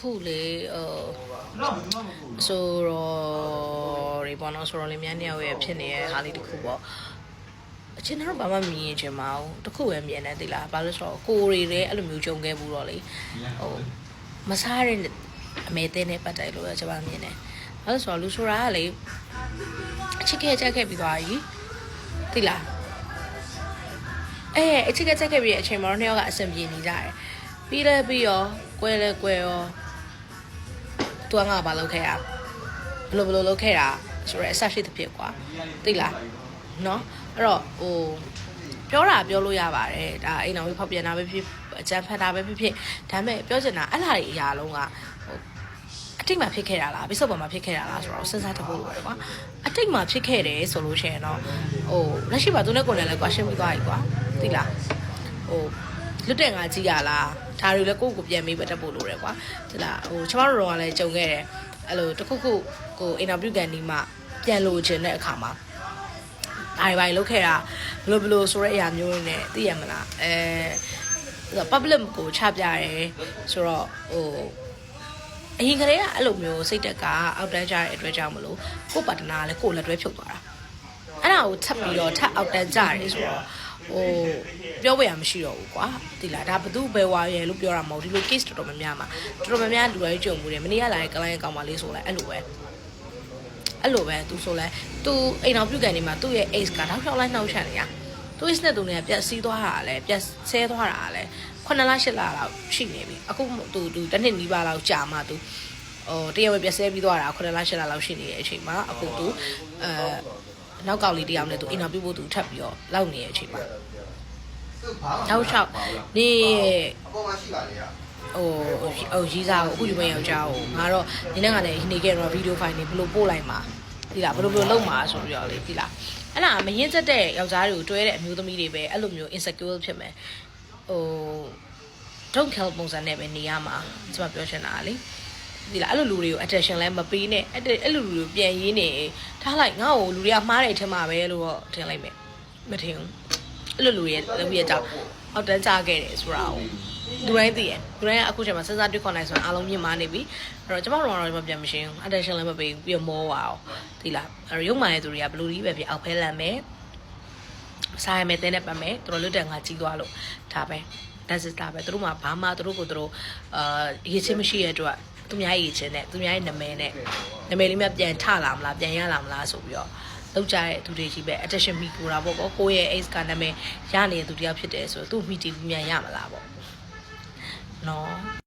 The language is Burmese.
ခုလေဟိုဆိုတော့ဒီပေါ်တော့ဆိုတော့လေမြန်နှစ်ယောက်ရဲ့ဖြစ်နေတဲ့ဟာလေးတစ်ခုပေါ့အချင်းတော့ဘာမှမြင်ရင်ချင်မအောင်တစ်ခုပဲမြင်နေသိလားဘာလို့ဆိုတော့ကိုရီလည်းအဲ့လိုမျိုးကြုံခဲ့ဘူးတော့လေဟိုမစားတဲ့အမေတင်းနဲ့ပတ်တယ်လို့ကျွန်မမြင်တယ်ဘာလို့ဆိုတော့လူဆိုတာကလေအချစ်ခဲ့ကြက်ခဲ့ပြီးသွားပြီသိလားအဲအချစ်ခဲ့ကြက်ခဲ့ပြီးတဲ့အချိန်မှာတော့နှစ်ယောက်ကအဆင်ပြေနေကြတယ်ပြီးလဲပြီးရောကွဲလဲကွဲရော သူကငါဘာလုပ်ခဲ့ရဘယ်လိုဘယ်လိုလုပ်ခဲ့တာဆိုရဲအဆက်ရှိတဲ့ဖြစ်ကွာသိလားနော်အဲ့တော့ဟိုပြောတာပြောလို့ရပါတယ်ဒါအိမ်တော်ကြီးဖောက်ပြန်တာပဲဖြစ်အကြမ်းဖက်တာပဲဖြစ်ဖြစ်ဒါပေမဲ့ပြောချင်တာအဲ့လားတွေအရာလုံးကဟိုအတိတ်မှာဖြစ်ခဲ့တာလားဘိစုပ်ပေါ်မှာဖြစ်ခဲ့တာလားဆိုတော့စဉ်းစားတဖို့လိုတယ်ကွာအတိတ်မှာဖြစ်ခဲ့တယ်ဆိုလို့ရှိရင်တော့ဟိုလက်ရှိမှာသူနဲ့ကိုယ်နဲ့လည်းကွာရှင်းပြီးသွားပြီကွာသိလားဟိုလွတ်တဲ့ငါကြည့်ရလား ဒါတွေလည်းကိုယ့်ကိုပြန်မေးပတ်တတ်ဖို့လိုတယ်ကွာသိလားဟိုကျမတို့တော့လည်းကြုံခဲ့တယ်အဲ့လိုတစ်ခုခုကိုအင်တာဗျူးကန်ဒီမှာပြန်လို့ခြင်းတဲ့အခါမှာဒါတွေပိုင်းလုတ်ခဲ့တာဘလို့ဘလို့ဆိုတဲ့အရာမျိုးတွေနဲ့သိရမလားအဲဆိုတော့ public ကိုချပြရဲဆိုတော့ဟိုအရင်ကတည်းကအဲ့လိုမျိုးစိတ်တက်ကအောက်တန်းကြတဲ့အတွက်ကြောင့်မလို့ကိုယ့်ပါတနာကလည်းကိုယ့်လက်တွဲဖြုတ်သွားတာအဲ့ဒါကိုထပ်ပြီးတော့ထပ်အောက်တန်းကြတယ်ဆိုတော့ ဟိုပြောဝရမရှိတော့ဘူးကွာဒီလားဒါဘသူဘယ်ဝါရဲလို့ပြောတာမဟုတ်ဒီလို case တော်တော်များများမှာတော်တော်များများလူတွေကြုံမှုတယ်မနေ့ကလာတဲ့ client ကောင်မလေးဆိုလဲအဲ့လိုပဲအဲ့လိုပဲသူဆိုလဲသူအိမ်အောင်ပြုတ်ကန်နေမှာသူ့ရဲ့ ace ကတောက်လျှောက်လိုက်နှောက်ချန်နေတာသူ ace နဲ့သူနဲ့ပြက်စီးသွားတာလဲပြက်ဆဲသွားတာလဲ9လ8လလောက်ရှိနေပြီအခုသူသူတစ်နှစ်နီးပါးလောက်ကြာမှသူဟိုတရားဝင်ပြက်ဆဲပြီးသွားတာ9လ8လလောက်ရှိနေတဲ့အချိန်မှာအခုသူအဲ နောက်ကောက်လေးတယောက်နဲ့သူအင်တာဗျူးဖို့သူထပ်ပြီးတော့လောက်နေတဲ့အချိန်မှာတောက်လျှောက်နေအပေါ်မှာရှိပါလေရဟိုဟိုရီးစားကိုအခုယူမယောက်ျားကိုငါတော့ဒီနေ့ကလည်းနေခဲ့တော့ဗီဒီယိုဖိုင်တွေဘယ်လိုပို့လိုက်မှာဒီလားဘယ်လိုဘယ်လိုလုပ်မှာဆိုပြီးတော့လေဒီလားအဲ့ဒါမရင်သက်တဲ့ယောက်ျားတွေကိုတွဲတဲ့အမျိုးသမီးတွေပဲအဲ့လိုမျိုး insecure ဖြစ်မယ်ဟို don't kill ပုံစံနဲ့ပဲနေရမှာကျွန်မပြောချင်တာလေဒီလားအဲ့လိုလူတွေကို attention လဲမပေးနဲ့အဲ့အဲ့လိုလူတွေပြန်ရင်းနေ ထားလိုက်ငါ့ကိုလူတွေကမှားတယ်ထင်မှာပဲလို့တော့ထင်လိုက်မယ်မထင်ဘူးအဲ့လိုလူတွေလုပ်ရကြအောက်တန်းကြခဲ့တယ်ဆိုတာကိုလူတိုင်းသိရလူတိုင်းကအခုချိန်မှာစဉ်းစားတွေးခေါ်နိုင်ဆိုရင်အားလုံးမြင်မာနေပြီအဲ့တော့ကျမတို့ကတော့ဒီမှာပြန်မရှင်းဘူး attention လည်းမပေးဘူးပြီးတော့မောပါအောင်သိလားအဲ့တော့ရုပ်မာရဲ့သူတွေကဘလူကြီးပဲဖြစ်အောက်ဖဲလန်မယ်စားရမယ်တင်းနဲ့ပတ်မယ်သူတို့လွတ်တဲ့ငါကြီးသွားလို့ဒါပဲ that's it ဒါပဲသူတို့မှဘာမှသူတို့ကိုသူတို့အာရေးချင်းမရှိရဲ့အတွက် သူများရေးချင်းနဲ့သူများရဲ့နာမည်နဲ့နာမည်လေးများပြန်ထလာမလားပြန်ရလာမလားဆိုပြီးတော့လောက်ကြတဲ့သူတွေကြီးပဲ attention မိကိုတာပေါ့ကောကိုယ့်ရဲ့ ace ကနာမည်ရနေတဲ့သူတယောက်ဖြစ်တယ်ဆိုတော့သူ့မိတီဘူးမြန်ရမလားပေါ့နော်